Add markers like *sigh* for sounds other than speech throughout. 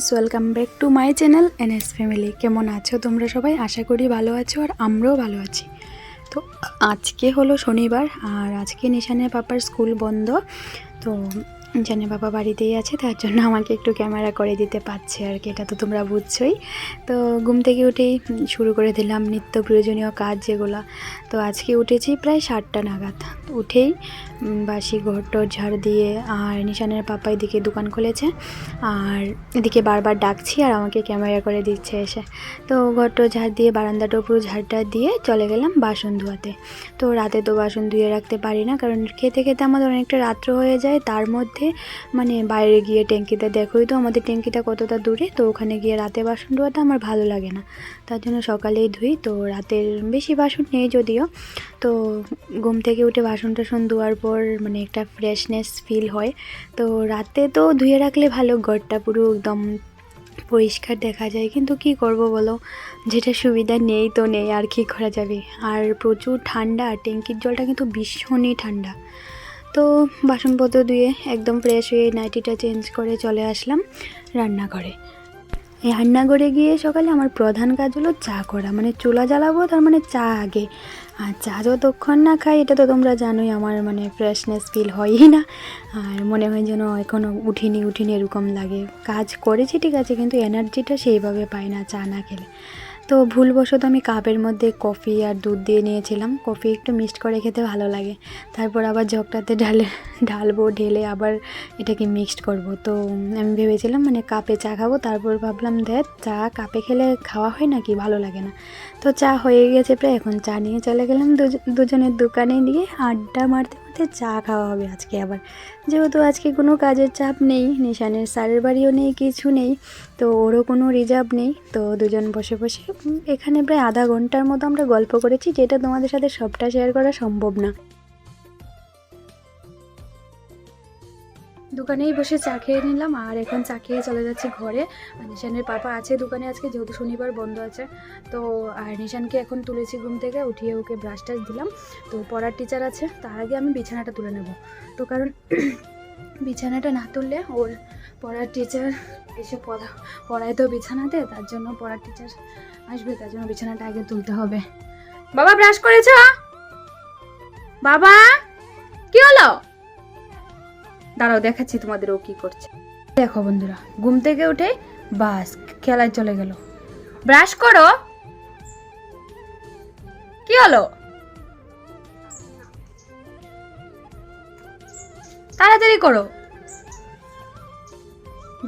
Friends welcome back to my channel NS family কেমন আছো তোমরা সবাই? আশা করি ভালো আছো আর আমরাও ভালো আছি। তো আজকে হলো শনিবার আর আজকে নিশানের পাপার স্কুল বন্ধ। তো নিশানের বাবা বাড়িতেই আছে, তার জন্য আমাকে একটু ক্যামেরা করে দিতে পারছে আর কি, এটা তো তোমরা বুঝছোই। তো ঘুম থেকে উঠেই শুরু করে দিলাম নিত্য প্রয়োজনীয় কাজ যেগুলো। তো আজকে উঠেছি প্রায় সাতটা নাগাদ। উঠেই বাসি ঘরটর ঝাড় দিয়ে আর নিশানের পাপা এদিকে দোকান খুলেছে। আর এদিকে বারবার ডাকছি আর আমাকে ক্যামেরা করে দিচ্ছে এসে। তো ঘরটো ঝাড় দিয়ে বারান্দাটা পুরো ঝাড়টা দিয়ে চলে গেলাম বাসন ধোয়াতে। তো রাতে তো বাসন ধুয়ে রাখতে পারি না, কারণ খেতে খেতে আমাদের অনেকটা রাত্র হয়ে যায়। তার মধ্যে মানে বাইরে গিয়ে ট্যাঙ্কিতে, দেখোই তো আমাদের ট্যাঙ্কিটা কতটা দূরে, তো ওখানে গিয়ে রাতে বাসন ধোয়াতে আমার ভালো লাগে না। তার জন্য সকালেই ধুই। তো রাতের বেশি বাসন নেই যদিও। তো ঘুম থেকে উঠে বাসন টাসন ধোয়ার পর মানে একটা ফ্রেশনেস ফিল হয়। তো রাতে তো ধুয়ে রাখলে ভালো, ঘরটা পুরো একদম পরিষ্কার দেখা যায়। কিন্তু কি করব বলো? যেটা সুবিধা নেই তো নেই, আর কি করা যাবে? আর প্রচুর ঠান্ডা, ট্যাঙ্কির জলটা কিন্তু ভীষণই ঠান্ডা। তো বাসনপত্র ধুয়ে একদম ফ্রেশ হয়ে নাইটিটা চেঞ্জ করে চলে আসলাম রান্নাঘরে। রান্নাঘরে গিয়ে সকালে আমার প্রধান কাজ হলো চা করা। মানে চুলা জ্বালাবো, তার মানে চা আগে। আর চা যতক্ষণ না খাই, এটা তো তোমরা জানোই, আমার মানে ফ্রেশনেস ফিল হয়ই না। আর মনে হয় যেন এখনও উঠিনি উঠিনি এরকম লাগে। কাজ করেছি ঠিক আছে, কিন্তু এনার্জিটা সেইভাবে পাই না চা না খেলে। তো ভুলবশত আমি কাপের মধ্যে কফি আর দুধ দিয়ে নিয়েছিলাম। কফি একটু মিক্সড করে খেতে ভালো লাগে। তারপর আবার জগটাতে ঢালে, ঢালবো, ঢেলে আবার এটাকে মিক্সড করব। তো আমি ভেবেছিলাম মানে কাপে চা খাব, তারপর ভাবলাম দেখ, চা কাপে খেলে খাওয়া হয় নাকি? ভালো লাগে না। তো চা হয়ে গেছে প্রায়, এখন চা নিয়ে চলে গেলাম দুজ- দুজনের দোকানে দিয়ে আড্ডা মারতে মারতে চা খাওয়া হবে আজকে আবার। যেহেতু আজকে কোনো কাজের চাপ নেই, নিশানের স্যারের বাড়িও নেই, কিছু নেই, তো ওরও কোনো রিজার্ভ নেই, তো দুজন বসে বসে এখানে প্রায় আধা ঘণ্টার মতো আমরা গল্প করেছি, যেটা তোমাদের সাথে সবটা শেয়ার করা সম্ভব না। দোকানেই বসে চা খেয়ে নিলাম আর এখন চা খেয়ে চলে যাচ্ছি ঘরে। নিশানের পাপা আছে দোকানে আজকে, যেহেতু শনিবার বন্ধ আছে। তো, আর নিশানকে এখন তুলেছি ঘুম থেকে, উঠিয়ে ওকে ব্রাশ টাশ দিলাম। তো পড়ার টিচার আছে, তার আগে আমি বিছানাটা তুলে নেব। তো কারণ *clears throat* বিছানাটা না তুললে ওর পড়ার টিচার এসে পড়া, পড়ায় তো বিছানাতে তার জন্য পড়ার টিচার আসবে, তার জন্য বিছানাটা আগে তুলতে হবে। বাবা ব্রাশ করেছ? বাবা! দাঁড়াও, দেখাচ্ছি তোমাদের ও কি করছে। দেখো বন্ধুরা, ঘুম থেকে উঠে বাস, খেলায় চলে গেল। ব্রাশ করো। কি হলো? তাড়াতাড়ি করো।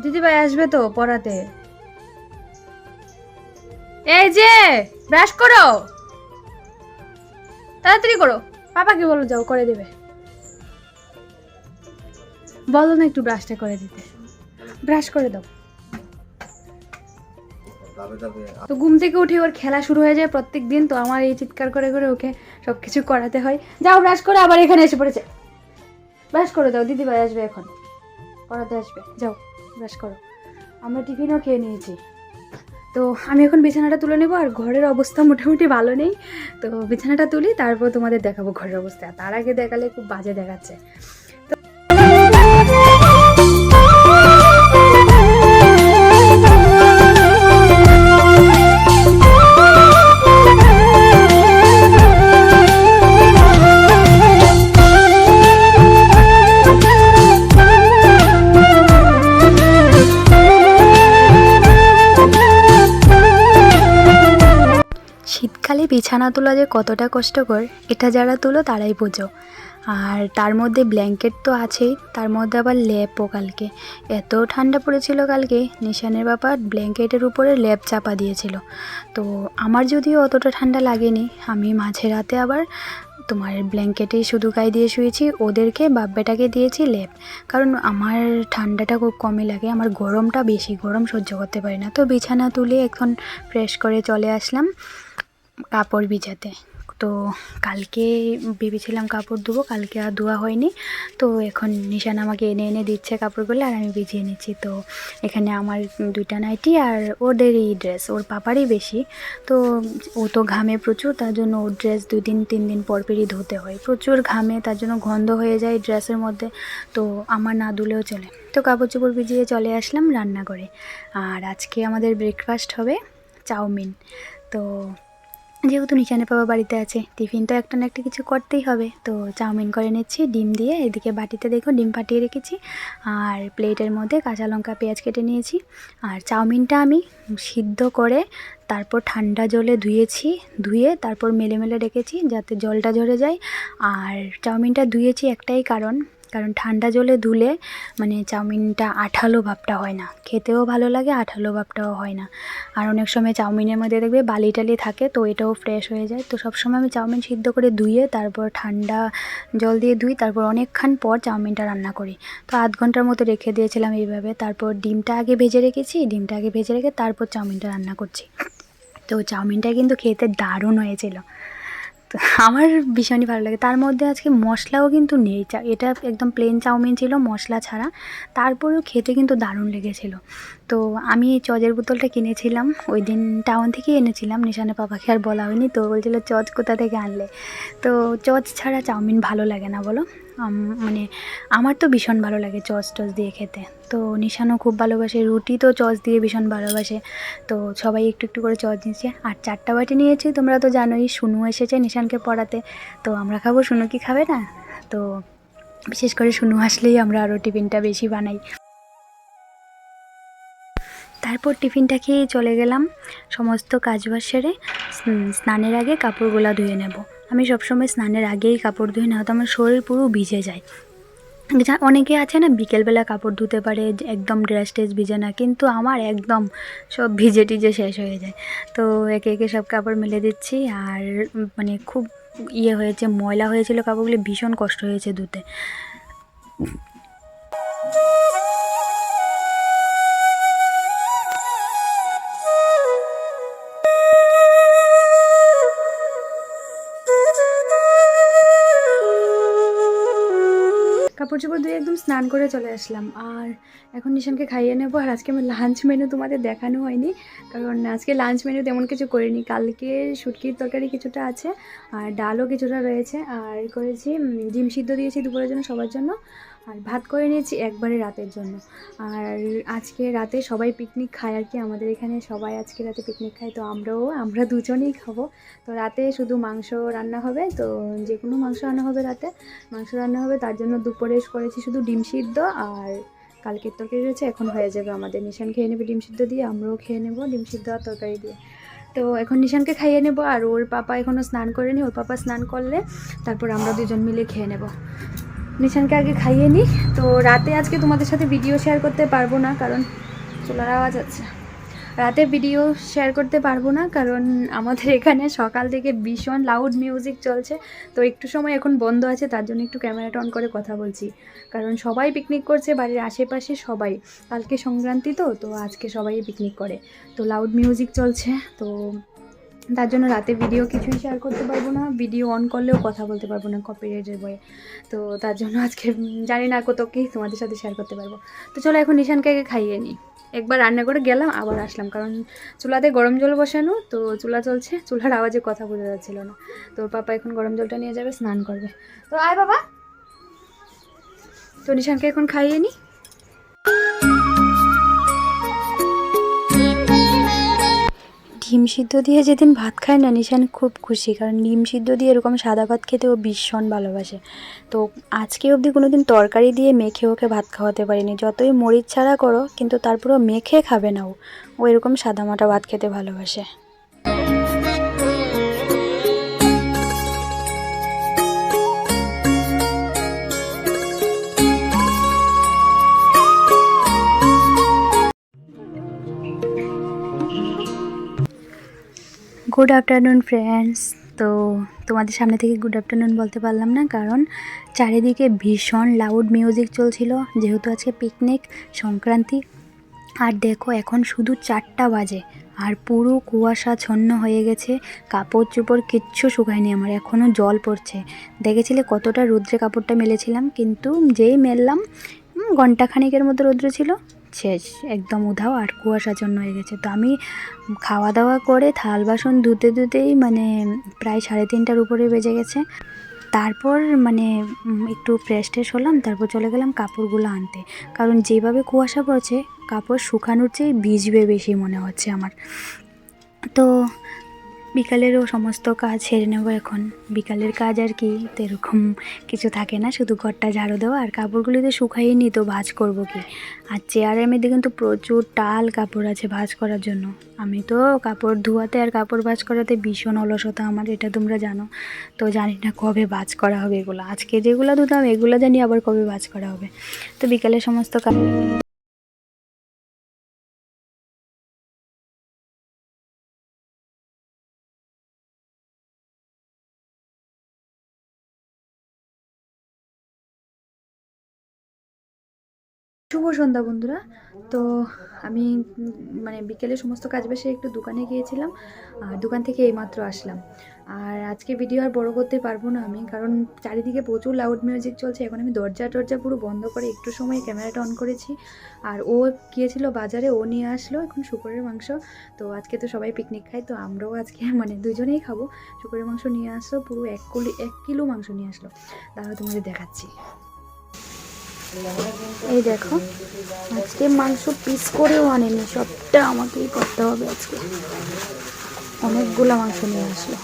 দিদিভাই আসবে তো পড়াতে। এই যে, ব্রাশ করো। তাড়াতাড়ি করো। পাপাকে বলো যাও, করে দেবে। বলো না একটু ব্রাশটা করে দিতে। ব্রাশ করে দাও। তো ঘুম থেকে উঠে ওর খেলা শুরু হয়ে যায় প্রত্যেক দিন তো আমার এই চিৎকার করে করে ওকে সব কিছু করাতে হয়। যাও ব্রাশ করে আবার এখানে এসে পড়েছে। ব্রাশ করে দাও দিদিভাই আসবে এখন। করাতে আসবে। যাও ব্রাশ করো। আমরা টিফিনও খেয়ে নিয়েছি। তো আমি এখন বিছানাটা তুলে নেব আর ঘরের অবস্থা মোটামুটি ভালো নেই। তো বিছানাটা তুলি তারপর তোমাদের দেখাবো ঘরের অবস্থা। তার আগে দেখালে খুব বাজে দেখাচ্ছে। বিছানা তোলা যে কতটা কষ্টকর, এটা যারা তুলো তারাই বোঝো। আর তার মধ্যে ব্ল্যাঙ্কেট তো আছেই, তার মধ্যে আবার ল্যাপও কালকে। এত ঠান্ডা পড়েছিল কালকে, নিশানের বাবা ব্ল্যাঙ্কেটের উপরে ল্যাপ চাপা দিয়েছিল। তো আমার যদিও অতটা ঠান্ডা লাগেনি, আমি মাঝে রাতে আবার তোমার ব্ল্যাঙ্কেটে শুধু গায়ে দিয়ে শুয়েছি, ওদেরকে বাব্বেটাকে দিয়েছি ল্যাপ। কারণ আমার ঠান্ডাটা খুব কমই লাগে, আমার গরমটা বেশি, গরম সহ্য করতে পারি না। তো বিছানা তুলে এখন ফ্রেশ করে চলে আসলাম। কাপড় ভিজাতে। তো কালকে ভেবেছিলাম কাপড় ধুবো, কালকে আর ধোয়া হয়নি। তো এখন নিশান আমাকে এনে এনে দিচ্ছে কাপড়গুলো আর আমি ভিজিয়ে নিচ্ছি। তো এখানে আমার দুইটা নাইটি আর ওদেরই ড্রেস ওর পাপারই বেশি। তো ও তো ঘামে প্রচুর, তার জন্য ওর ড্রেস দুই দিন, তিন দিন পর পরই ধুতে হয়। প্রচুর ঘামে, তার জন্য গন্ধ হয়ে যায় ড্রেসের মধ্যে। তো আমার না ধুলেও চলে। তো কাপড় চোপড় ভিজিয়ে চলে আসলাম রান্না করে আর আজকে আমাদের ব্রেকফাস্ট হবে চাউমিন। তো যেহেতু নিশানে পাপা বাড়িতে আছে, টিফিন তো একটা না একটা কিছু করতেই হবে। তো চাউমিন করে নিচ্ছি, ডিম দিয়ে এদিকে বাটিতে দেখো ডিম ফাটিয়ে রেখেছি, আর প্লেটের মধ্যে কাঁচা লঙ্কা, পেঁয়াজ কেটে নিয়েছি। আর চাউমিনটা আমি সিদ্ধ করে তারপর ঠান্ডা জলে ধুয়েছি, ধুয়ে তারপর মেলে মেলে রেখেছি যাতে জলটা ঝরে যায়। আর চাউমিনটা ধুয়েছি একটাই কারণ কারণ ঠান্ডা জলে ধুলে মানে চাউমিনটা আঠালো ভাবটা হয় না। খেতেও ভালো লাগে, আঠালো ভাবটাও হয় না। আর অনেক সময় চাউমিনের মধ্যে দেখবে বালি টালি থাকে, তো এটাও ফ্রেশ হয়ে যায়। তো সবসময় আমি চাউমিন সিদ্ধ করে ধুয়ে, তারপর ঠান্ডা জল দিয়ে ধুই, তারপর অনেকক্ষণ পর চাউমিনটা রান্না করি। তো আধ ঘণ্টার মতো রেখে দিয়েছিলাম এইভাবে। তারপর ডিমটা আগে ভেজে রেখেছি, ডিমটা আগে ভেজে রেখে তারপর চাউমিনটা রান্না করছি। তো চাউমিনটা কিন্তু খেতে দারুণ হয়েছিল। আমার ভীষণই ভালো লাগে। তার মধ্যে আজকে মশলাও কিন্তু নেই। চা- এটা একদম প্লেন চাউমিন ছিল, মশলা ছাড়া। তারপরেও খেতে কিন্তু দারুণ লেগেছিল। তো আমি এই চজের বোতলটা কিনেছিলাম, ওই দিন টাউন থেকে এনেছিলাম, নিশানে পাপাকে আর বলা হয়নি, তো বলছিল চজ কোথা থেকে আনলে। তো চচ ছাড়া চাউমিন ভালো লাগে না বলো। মানে আমার তো ভীষণ ভালো লাগে চচ টচ দিয়ে খেতে। তো নিশানও খুব ভালোবাসে, রুটি তো চচ দিয়ে ভীষণ ভালোবাসে। তো সবাই একটু একটু করে চচ নিচ্ছে। আর চারটা বাটি নিয়েছি, তোমরা তো জানোই, সুনু এসেছে নিশানকে পড়াতে। তো আমরা খাব, সুনু কি খাবে না? তো বিশেষ করে সুনু আসলেই আমরা আরও টিফিনটা বেশি বানাই। তারপর টিফিনটা খেয়ে চলে গেলাম। সমস্ত কাজবাজ সেরে স্নানের আগে কাপড়গুলো ধুয়ে নেব। আমি সবসময় স্নানের আগেই কাপড় ধুয়ে না তো আমার শরীর পুরো ভিজে যায়। যা, অনেকে আছে না, বিকেলবেলা কাপড় ধুতে পারে একদম ড্রেস টেস ভিজে না, কিন্তু আমার একদম সব ভিজে টিজে শেষ হয়ে যায়। তো একে একে সব কাপড় মেলে দিচ্ছি, আর মানে খুব ইয়ে হয়েছে, ময়লা হয়েছিল কাপড়গুলো, ভীষণ কষ্ট হয়েছে ধুতে। কাপড় চোপড় ধুয়ে একদম স্নান করে চলে আসলাম। আর এখন নিশানকে খাইয়ে নেব। আর আজকে আমার লাঞ্চ মেনু তোমাদের দেখানো হয়নি। কারণ আজকে লাঞ্চ মেনু তেমন কিছু করিনি। কালকে শুটকির তরকারি কিছুটা আছে, আর ডালও কিছুটা রয়েছে। আর করেছি ডিম সিদ্ধ দিয়েছি দুপুরের জন্য সবার জন্য। আর ভাত করে নিয়েছি একবারে রাতের জন্য। আর আজকে রাতে সবাই পিকনিক খায় আর কি, আমাদের এখানে সবাই আজকে রাতে পিকনিক খায়, তো আমরাও, আমরা দুজনেই খাব। তো রাতে শুধু মাংস রান্না হবে, তো যে কোনো মাংস রান্না হবে রাতে। মাংস রান্না হবে, তার জন্য দুপুরে করেছি শুধু ডিম সিদ্ধ আর কালকের তরকারি রয়েছে, এখন হয়ে যাবে আমাদের। নিশান খেয়ে নেবে ডিম সিদ্ধ দিয়ে, আমরাও খেয়ে নেব ডিম সিদ্ধ আর তরকারি দিয়ে। তো এখন নিশানকে খাইয়ে নেব আর ওর পাপা এখনও স্নান করেনি, ওর পাপা স্নান করলে তারপর আমরা দুজন মিলে খেয়ে নেব। নিশানকে আগে খাইয়ে নিই তো রাতে আজকে তোমাদের সাথে ভিডিও শেয়ার করতে পারব না, কারণ চুলার আওয়াজ আছে। রাতে ভিডিও শেয়ার করতে পারব না, কারণ আমাদের এখানে সকাল থেকে ভীষণ লাউড মিউজিক চলছে। তো একটু সময় এখন বন্ধ আছে, তার জন্য একটু ক্যামেরাটা অন করে কথা বলছি। কারণ সবাই পিকনিক করছে, বাড়ির আশেপাশে সবাই। কালকে সংক্রান্তি তো তো আজকে সবাই পিকনিক করে। তো লাউড মিউজিক চলছে, তো তার জন্য রাতে ভিডিও কিছুই শেয়ার করতে পারব না ভিডিও অন করলেও কথা বলতে পারব না কপিরাইটের বয়ে তো তার জন্য আজকে জানি না কত কি তোমাদের সাথে শেয়ার করতে পারব। তো চলো এখন নিশানকে খাইয়ে নিই। একবার রান্না করে গেলাম, আবার আসলাম, কারণ চুলাতে গরম জল বসানো, তো চুলা চলছে, চুলার আওয়াজে কথা বোঝা যাচ্ছিল না। তো পাপা এখন গরম জলটা নিয়ে যাবে, স্নান করবে। তো আয় বাবা। তো নিশানকে এখন খাইয়ে নিই। ডিম সিদ্ধ দিয়ে যেদিন ভাত খায় না, নিশান খুব খুশি। কারণ ডিম সিদ্ধ দিয়ে এরকম সাদা ভাত খেতে ও ভীষণ ভালোবাসে। তো আজকে অবধি কোনো দিন তরকারি দিয়ে মেখে ওকে ভাত খাওয়াতে পারিনি। যতই মরিচ ছাড়া করো, কিন্তু তারপরেও মেখে খাবে না ও। ও এরকম সাদামাটা ভাত খেতে ভালোবাসে। গুড আফটারনুন ফ্রেন্ডস তো তোমাদের সামনে থেকে গুড আফটারনুন বলতে পারলাম না, কারণ চারিদিকে ভীষণ লাউড মিউজিক চলছিল, যেহেতু আজকে পিকনিক সংক্রান্তি। আর দেখো, এখন শুধু চারটা বাজে, আর পুরো কুয়াশাচ্ছন্ন হয়ে গেছে, কাপড় চোপড় কিচ্ছু শুকায়নি আমার এখনও জল পড়ছে। দেখেছিলে কতটা রৌদ্রে কাপড়টা মেলেছিলাম, কিন্তু যেই মেললাম ঘন্টাখানিকের মতো রৌদ্র ছিল। শেষ একদম উধাও আর কুয়াশাচ্ছন্ন হয়ে গেছে। তো আমি খাওয়া দাওয়া করে থাল বাসন ধুতে ধুতেই মানে প্রায় সাড়ে তিনটার উপরে বেজে গেছে। তারপর মানে একটু ফ্রেশ ট্রেশ হলাম, তারপর চলে গেলাম কাপড়গুলো আনতে। কারণ যেভাবে কুয়াশা পড়ছে, কাপড় শুকানোর চেয়ে ভিজবে বেশি মনে হচ্ছে আমার। তো বিকালেরও সমস্ত কাজ সেরে নেব এখন। বিকালের কাজ আর কি, তো এরকম কিছু থাকে না, শুধু ঘরটা ঝাড়ু দেওয়া আর কাপড়গুলি তো শুকাইয়ে নি, তো ভাজ করব কি? আর চেয়ারের মধ্যে কিন্তু প্রচুর টাল কাপড় আছে ভাজ করার জন্য। আমি তো কাপড় ধোয়াতে আর কাপড় ভাজ করাতে ভীষণ অলসতা আমার, এটা তোমরা জানো। তো জানি না কবে ভাজ করা হবে এগুলো। আজকে যেগুলো ধুতাম, এগুলো জানি আবার কবে ভাজ করা হবে। তো বিকালে সমস্ত কাজ শুভ সন্ধ্যা বন্ধুরা। তো আমি মানে বিকেলে সমস্ত কাজ বেশে একটু দোকানে গিয়েছিলাম, আর দোকান থেকে এইমাত্র আসলাম। আর আজকে ভিডিও আর বড় করতে পারব না আমি, কারণ চারিদিকে প্রচুর লাউড মিউজিক চলছে। এখন আমি দরজা টরজা পুরো বন্ধ করে একটু সময় ক্যামেরাটা অন করেছি। আর ও গিয়েছিল বাজারে, ও নিয়ে আসলো এখন শুকরের মাংস। তো আজকে তো সবাই পিকনিক খায়, তো আমরাও আজকে মানে দুজনেই খাব। শুকরের মাংস নিয়ে আসলো, পুরো এক কিলো এক কিলো মাংস নিয়ে আসলো। তাহলে তোমাদের দেখাচ্ছি। এই দেখো, আজকে মাংস পিস করেও আনেনি, সবটা আমাকেই করতে হবে আজকে। অনেকগুলো মাংস নিয়ে আসলো।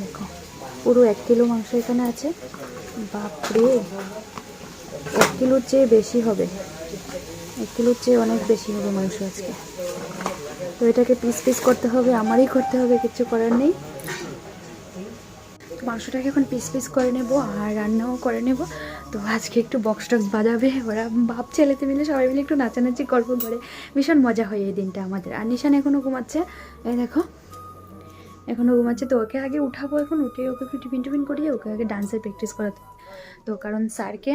দেখো, পুরো এক কিলো মাংস এখানে আছে। বাপরে, এক কিলোর চেয়ে বেশি হবে। এক কিলোর চেয়ে অনেক বেশি হবে মাংস আজকে। তো এটাকে পিস পিস করতে হবে, আমারই করতে হবে, কিছু করার নেই। মাংসটাকে এখন পিস পিস করে নেব আর রান্নাও করে নেব। তো আজকে একটু বক্স টক্স বাজাবে। ওরা বাপ ছেলেতে মিলে সবাই মিলে একটু নাচানাচি গল্প করে ভীষণ মজা হয় এই দিনটা আমাদের। আর নিশান এখনও ঘুমাচ্ছে। এই দেখো এখনও ঘুমাচ্ছে। তো ওকে আগে উঠাবো এখন, উঠে ওকে একটু টিফিন টিফিন করিয়ে ওকে আগে ডান্সের প্র্যাকটিস করাতে তো কারণ স্যারকে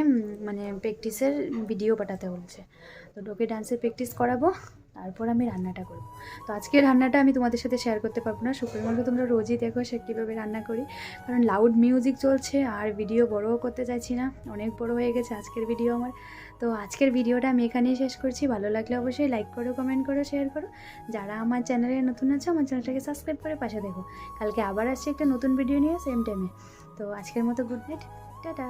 মানে প্র্যাকটিসের ভিডিও পাঠাতে বলছে। তো ওকে ডান্সের প্র্যাকটিস করাবো। তারপর আমি রান্নাটা করব। তো আজকে রান্নাটা আমি তোমাদের সাথে শেয়ার করতে পারব না। শুক্রের মাংস তোমরা রোজই দেখো সে কীভাবে রান্না করি। কারণ লাউড মিউজিক চলছে আর ভিডিও বড়ও করতে চাইছি না। অনেক বড় হয়ে গেছে আজকের ভিডিও আমার। তো আজকের ভিডিওটা আমি এখানেই শেষ করছি। ভালো লাগলে অবশ্যই লাইক করো কমেন্ট করো শেয়ার করো। যারা আমার চ্যানেলে নতুন আছে, আমার চ্যানেলটাকে সাবস্ক্রাইব করে পাশে দেখো। কালকে আবার আসছে একটা নতুন ভিডিও নিয়ে সেম টাইমে তো আজকের মতো গুড নাইট টাটা।